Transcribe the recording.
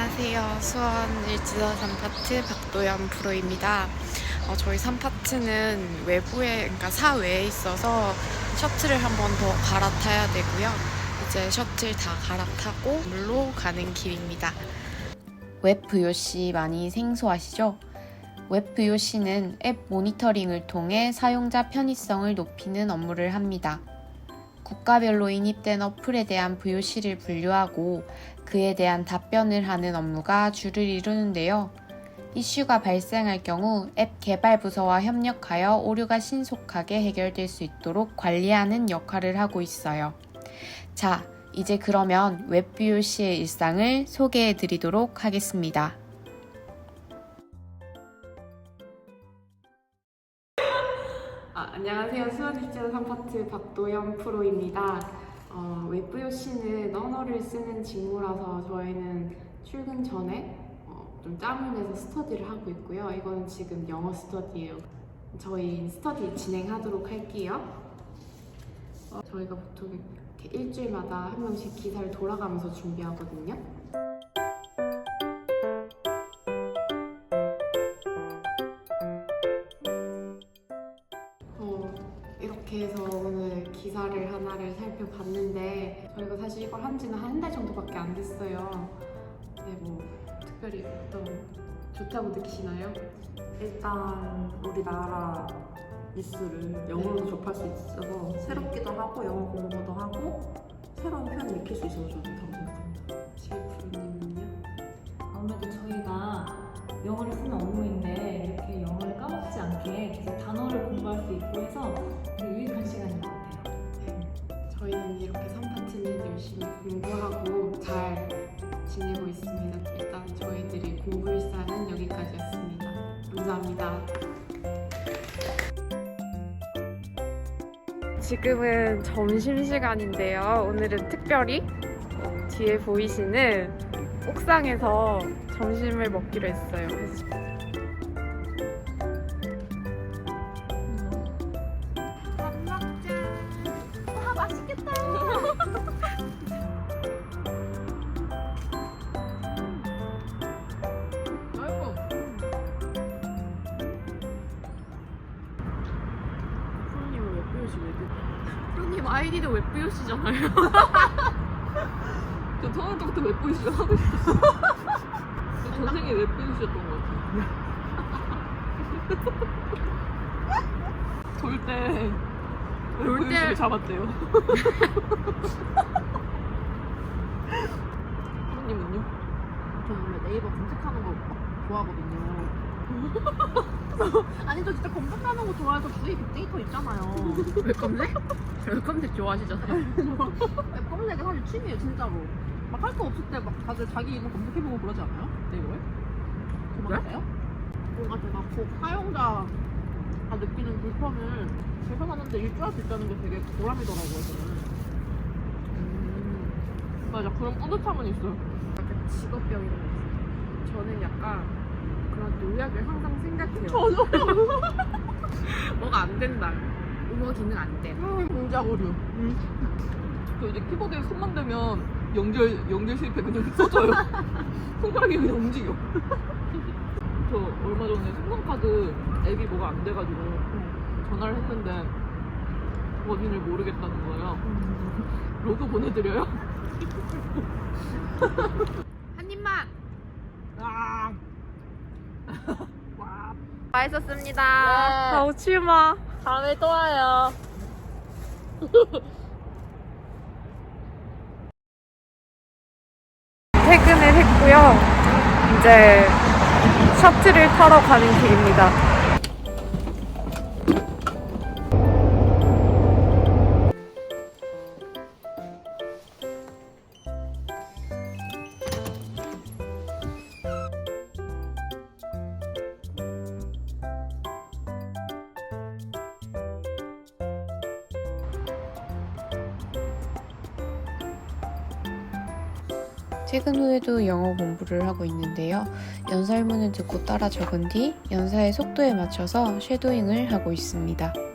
안녕하세요. 수원 일지도 3파트 박도연 프로입니다. 어, 저희 3파트는 외부에, 그러니까 사외에 있어서 셔틀을 한 번 더 갈아타야 되고요. 이제 셔틀 다 갈아타고 물로 가는 길입니다. 웹VOC 많이 생소하시죠? 웹VOC는 앱 모니터링을 통해 사용자 편의성을 높이는 업무를 합니다. 국가별로 인입된 어플에 대한 VOC를 분류하고 그에 대한 답변을 하는 업무가 주를 이루는데요. 이슈가 발생할 경우 앱 개발 부서와 협력하여 오류가 신속하게 해결될 수 있도록 관리하는 역할을 하고 있어요. 자, 이제 그러면 웹 VOC의 일상을 소개해 드리도록 하겠습니다. 안녕하세요. 수원일지도 3파트 박도연 프로입니다. 어, 웹VOC는 언어를 쓰는 직무라서 저희는 출근 전에 어, 좀 짬을 내서 스터디를 하고 있고요. 이거는 지금 영어 스터디예요. 저희 스터디 진행하도록 할게요. 어, 저희가 보통 이렇게 일주일마다 한 명씩 기사를 돌아가면서 준비하거든요. 이렇게 해서 오늘 기사를 하나를 살펴봤는데 저희가 사실 이걸 한 지는 한 달 정도밖에 안 됐어요. 근데 뭐 특별히 어떤 좋다고 느끼시나요? 일단 우리나라 뉴스를 영어로 접할 수 있어서 새롭기도 하고 영어 공부도 하고 새로운 표현 익힐 수 있어서 좋다고 저희는 이렇게 3파트는 열심히 공부하고 잘 지내고 있습니다. 일단 저희들이 공부일사는 여기까지였습니다. 감사합니다. 지금은 점심시간인데요. 오늘은 특별히 어, 뒤에 보이시는 옥상에서 점심을 먹기로 했어요. 아이디도 웹뷰시잖아요. 저 처음 때부터 웹보이스 하고 싶었어. 전생에 웹보이스였던 것 같아요. 돌때 돌 때- 웹보이스를 잡았대요. 프로님은요? 저는 원래 네이버 검색하는 거 좋아하거든요. 아니 저 진짜 검색하는 거 좋아해서 주위 빅데이터 있잖아요. 웹 검색? 웹 검색 좋아하시잖아요. 웹 검색이 사실 취미예요 진짜로. 막 할 거 없을 때 막 다들 자기 이름 검색해보고 그러지 않아요? 네이버에? 그만하세요? 뭔가 제가 곧 사용자 가 느끼는 불편을 개선하는데 일조할 수 있다는 게 되게 보람이더라고요 저는. 음. 맞아, 그런 뿌듯함은 있어요. 약간 직업병 이런 거 있어요. 저는 약간 그런 요약을 항상 생각해요. 뭐가 안 된다. 음어 기능 안 돼. 공작 오류. 저 이제 키보드에 손만 대면 연결 연결 실패 그냥 써져요. 손가락이 그냥 움직여. 저 얼마 전에 신용카드 앱이 뭐가 안 돼가지고 전화를 했는데 원인을 모르겠다는 거예요. 로그 보내드려요? 한 입만. 아. 맛있었습니다. 네. 아우 치마. 다음에 또 와요. 퇴근을 했고요. 이제 셔틀을 타러 가는 길입니다. 퇴근 후에도 영어 공부를 하고 있는데요. 연설문을 듣고 따라 적은 뒤 연사의 속도에 맞춰서 쉐도잉을 하고 있습니다.